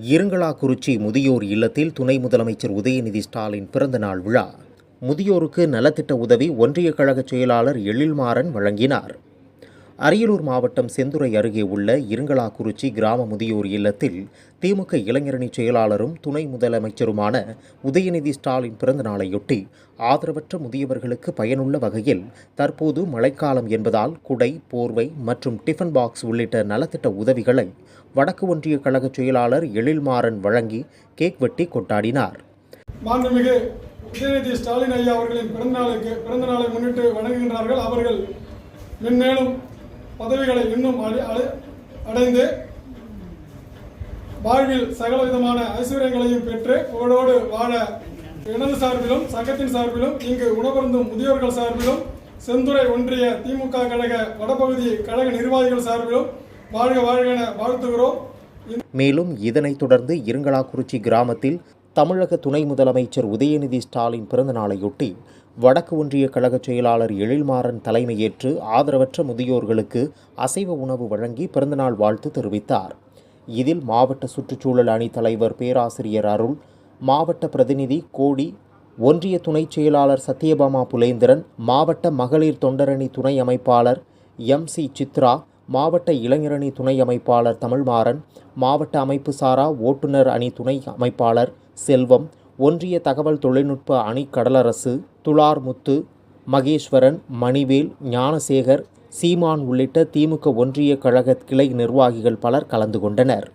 இருங்களாக்குறிச்சி முதியோர் இல்லத்தில் துணை முதலமைச்சர் உதயநிதி ஸ்டாலின் பிறந்தநாள் விழா. முதியோருக்கு நலத்திட்ட உதவி ஒன்றிய கழக செயலாளர் எழில்மாறன் வழங்கினார். அரியலூர் மாவட்டம் செந்துறை அருகே உள்ள இருங்களாக்குறிச்சி கிராம முதியோர் இல்லத்தில் திமுக இளைஞரணி செயலாளரும் துணை முதலமைச்சருமான உதயநிதி ஸ்டாலின் பிறந்த நாளையொட்டி ஆதரவற்ற முதியவர்களுக்கு பயனுள்ள வகையில் தற்போது மழைக்காலம் என்பதால் குடை போர்வை மற்றும் டிஃபன் பாக்ஸ் உள்ளிட்ட நலத்திட்ட உதவிகளை வடக்கு ஒன்றிய கழக செயலாளர் எழில்மாறன் வழங்கி கேக் வெட்டி கொண்டாடினார். மாண்புமிகு உதயநிதி ஸ்டாலின் ஐயா அவர்களின் பிறந்தநாளுக்கு பிறந்தநாளை முன்னிட்டு வணங்குகின்றார்கள். அவர்கள் மென்மேலும் பதவிகளை இன்னும் அடை- அடைந்து வாழ்வில் சகல விதமான ஐஸ்வர்யங்களையும் பெற்று புகழோடு வாழ எனது சார்பிலும் சங்கத்தின் சார்பிலும் இங்கு உணவருந்தும் முதியோர்கள் சார்பிலும் செந்துறை ஒன்றிய திமுக கழக வடபகுதி கழக நிர்வாகிகள் சார்பிலும் வாழ்க வாழ்க என வாழ்த்துகிறோம். மேலும் இதனைத் தொடர்ந்து இருங்கலாக்குறிச்சி கிராமத்தில் தமிழக துணை முதலமைச்சர் உதயநிதி ஸ்டாலின் பிறந்தநாளையொட்டி வடக்கு ஒன்றிய கழக செயலாளர் எழில்மாறன் தலைமையேற்று ஆதரவற்ற முதியோர்களுக்கு அசைவ உணவு வழங்கி பிறந்தநாள் வாழ்த்து தெரிவித்தார். இதில் மாவட்ட சுற்றுச்சூழல் அணி தலைவர் பேராசிரியர் அருள் மாவட்ட பிரதிநிதி கோடி ஒன்றிய துணைச் செயலாளர் சத்யபாமா புலேந்திரன் மாவட்ட மகளிர் தொண்டரணி துணை அமைப்பாளர் எம் சி சித்ரா மாவட்ட இளைஞரணி துணை அமைப்பாளர் தமிழ்மாறன் மாவட்ட அமைப்பு சாரா ஓட்டுநர் அணி துணை அமைப்பாளர் செல்வம் ஒன்றிய தகவல் தொழில்நுட்ப அணி கடலரசு துளார் முத்து மகேஸ்வரன் மணிவேல் ஞானசேகர் சீமான் உள்ளிட்ட திமுக ஒன்றிய கழக கிளை நிர்வாகிகள் பலர் கலந்து கொண்டனர்.